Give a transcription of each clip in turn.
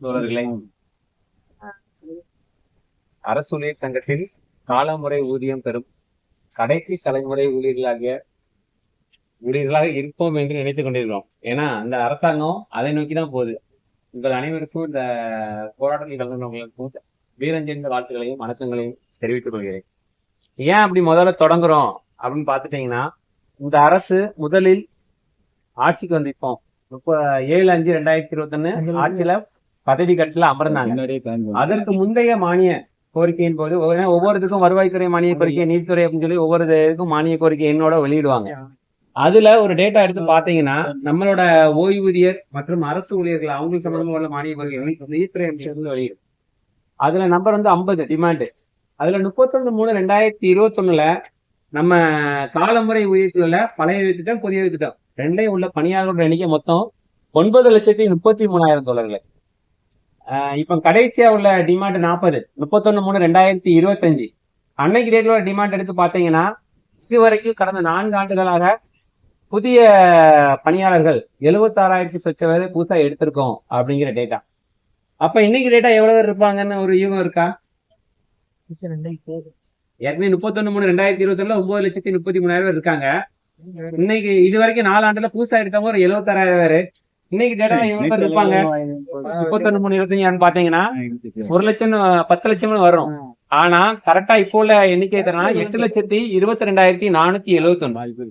தோழர்களே. அரசு ஊழியர் சங்கத்தில் காலமுறை ஊதியம் பெறும் கடைசி தலைமுறை ஊழியர்களாகிய ஊழியர்களாக இருப்போம் என்று நினைத்துக் கொண்டிருக்கிறோம். ஏன்னா இந்த அரசாங்கம் அதை நோக்கி தான் போகுது. உங்கள் அனைவருக்கும் இந்த போராட்டத்தில் கலந்துள்ளவங்களுக்கும் வீரஞ்செய்த வாழ்த்துக்களையும் வணக்கங்களையும் தெரிவித்துக் கொள்கிறேன். ஏன் அப்படி முதல்ல தொடங்குறோம் அப்படின்னு பார்த்துட்டீங்கன்னா இந்த அரசு முதலில் ஆட்சிக்கு வந்து இப்போ முப்ப ஏழு அஞ்சு ரெண்டாயிரத்தி இருபத்தொன்னு ஆட்சியில பதவி கட்டில அமர்ந்தாங்க. அதற்கு முந்தைய மானிய கோரிக்கையின் போது ஒவ்வொரு- ஒவ்வொருத்துக்கும் வருவாய்த்துறை மானிய கோரிக்கை நீதித்துறை அப்படின்னு சொல்லி ஒவ்வொரு இதுக்கும் மானிய கோரிக்கை என்னோட வெளியிடுவாங்க. அதுல ஒரு டேட்டா எடுத்து பாத்தீங்கன்னா நம்மளோட ஓய்வூதியர் மற்றும் அரசு ஊழியர்கள் அவங்களுக்கு சம்பந்தமா உள்ள மானிய கோரிக்கை நீதித்துறை அமைச்சர் வெளியிடும். அதுல நம்பர் வந்து ஐம்பது டிமாண்டு அதுல முப்பத்தொன்னு மூணு ரெண்டாயிரத்தி இருபத்தொன்னுல நம்ம காலமுறை உயிர்த்துள்ள பழைய திட்டம் புதிய திட்டம் ரெண்டையும் உள்ள பணியாளர்களோட எண்ணிக்கை மொத்தம் ஒன்பது லட்சத்தி முப்பத்தி மூணாயிரம் டாலர்கள் இப்போ கடைசியா உள்ள டிமாண்ட் நாற்பது முப்பத்தொன்னு மூணு ரெண்டாயிரத்தி இருபத்தஞ்சு. அன்னைக்கு ரேட்ல உள்ள டிமாண்ட் எடுத்து பார்த்தீங்கன்னா இது வரைக்கும் கடந்த நான்கு ஆண்டுகளாக புதிய பணியாளர்கள் எழுபத்தாறாயிரத்தி சொச்ச பேர் புதுசா எடுத்திருக்கோம் அப்படிங்கிற டேட்டா அப்ப இன்னைக்கு டேட்டா எவ்வளவு பேர் இருப்பாங்கன்னு ஒரு யூகம் இருக்கா? ஏற்கனவே முப்பத்தொன்னு மூணு ரெண்டாயிரத்தி இருபத்தொன்னுல ஒன்பது லட்சத்தி முப்பத்தி மூணாயிரம் பேர் இருக்காங்க. இன்னைக்கு இது வரைக்கும் நாலு ஆண்டுல புதுசா எடுத்தவங்க ஒரு எழுபத்தாறாயிரம் பேரு. இன்னைக்கு டேட்டா எவ்வளவு பேர் இருப்பாங்க? முப்பத்தொன்னு மூணு இருபத்தஞ்சான்னு பாத்தீங்கன்னா ஒரு லட்சம் பத்து லட்சம்னு வரும். ஆனா கரெக்டா இப்போ உள்ள எண்ணிக்கை தரனா எட்டு லட்சத்தி இருபத்தி ரெண்டாயிரத்தி நானூத்தி எழுபத்தி ஒண்ணு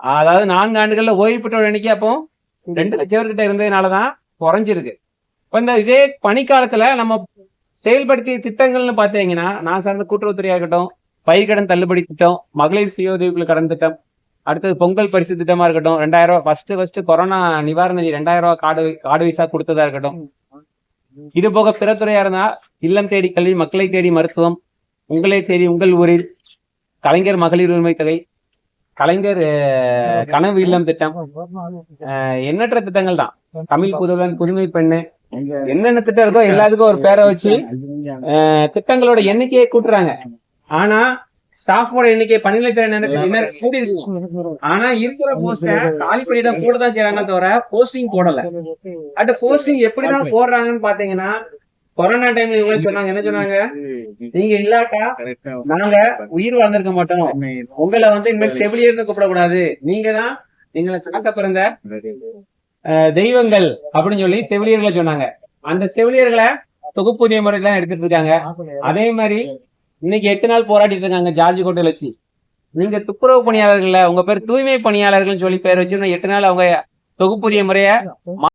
அதாவது நான்கு ஆண்டுகள்ல ஓய்வு பெற்றோர் எண்ணிக்கை அப்போ ரெண்டு லட்சம் பேர்கிட்ட இருந்ததுனாலதான் குறைஞ்சிருக்கு. இப்ப இந்த இதே பனிக்காலத்துல நம்ம செயல்படுத்திய திட்டங்கள்னு பாத்தீங்கன்னா நான் சார்ந்த கூட்டுறவுத்துறையா இருக்கட்டும் பயிர்கடன் தள்ளுபடி திட்டம் மகளிர் சுய உதவிக்குழு கடன் திட்டம் அடுத்தது பொங்கல் பரிசு திட்டமா இருக்கட்டும். ரெண்டாயிரம் ரூபாய் ஃபர்ஸ்ட் ஃபர்ஸ்ட் கொரோனா நிவாரண நிதி ரெண்டாயிரம் ரூபாய் கார்டு கார்டு விசா கொடுத்ததா இருக்கட்டும். இது போக பிற துறையா இருந்தா இல்லம் தேடி கல்வி மக்களை தேடி மருத்துவம் உங்களை தேடி உங்கள் ஊரில் கலைஞர் மகளிர் உரிமை தொகை கலைஞர் கனவு இல்லம் திட்டம். எண்ணற்ற திட்டங்கள் தான். தமிழ் புதுவன் புதுமை பெண்ணு என்னென்ன திட்டம் இருக்கோ எல்லாத்துக்கும் ஒரு பேரை வச்சு திட்டங்களோட எண்ணிக்கையை கூட்டுறாங்க. ஆனா ஸ்டாஃபோட எண்ணிக்கை கூடி இருக்கு? ஆனா இருக்கிற போஸ்ட காலி பண்ணிதான் கூட தான் செய்றாங்க தவிர போஸ்டிங் போடல. அந்த போஸ்டிங் எப்படிதான் போடுறாங்கன்னு பாத்தீங்கன்னா கொரோனா டைம்ல இவங்க சொன்னாங்க என்ன சொன்னாங்க? நீங்க இல்லாட்டா நாங்க உயிர் வாழ்ந்திருக்க மாட்டோம். உங்களை வந்து இனிமேல் செவிலியர்னு கூப்பிடக்கூடாது. நீங்க தான் எங்களை காக்க பிறந்த தெய்வங்கள் அப்படின்னு சொல்லி செவிலியர்களை சொன்னாங்க. அந்த செவிலியர்களை தொகுப்பூதிய முறையில எடுத்துட்டு இருக்காங்க. அதே மாதிரி இன்னைக்கு எட்டு நாள் போராடிட்டு இருக்காங்க ஜார்ஜ் கோட்டையில் வச்சு. நீங்க துப்புரவு பணியாளர்கள்ல உங்க பேர் தூய்மை பணியாளர்கள்னு சொல்லி பேர் வச்சு எட்டு நாள் அவங்க தொகுப்புதிய முறைய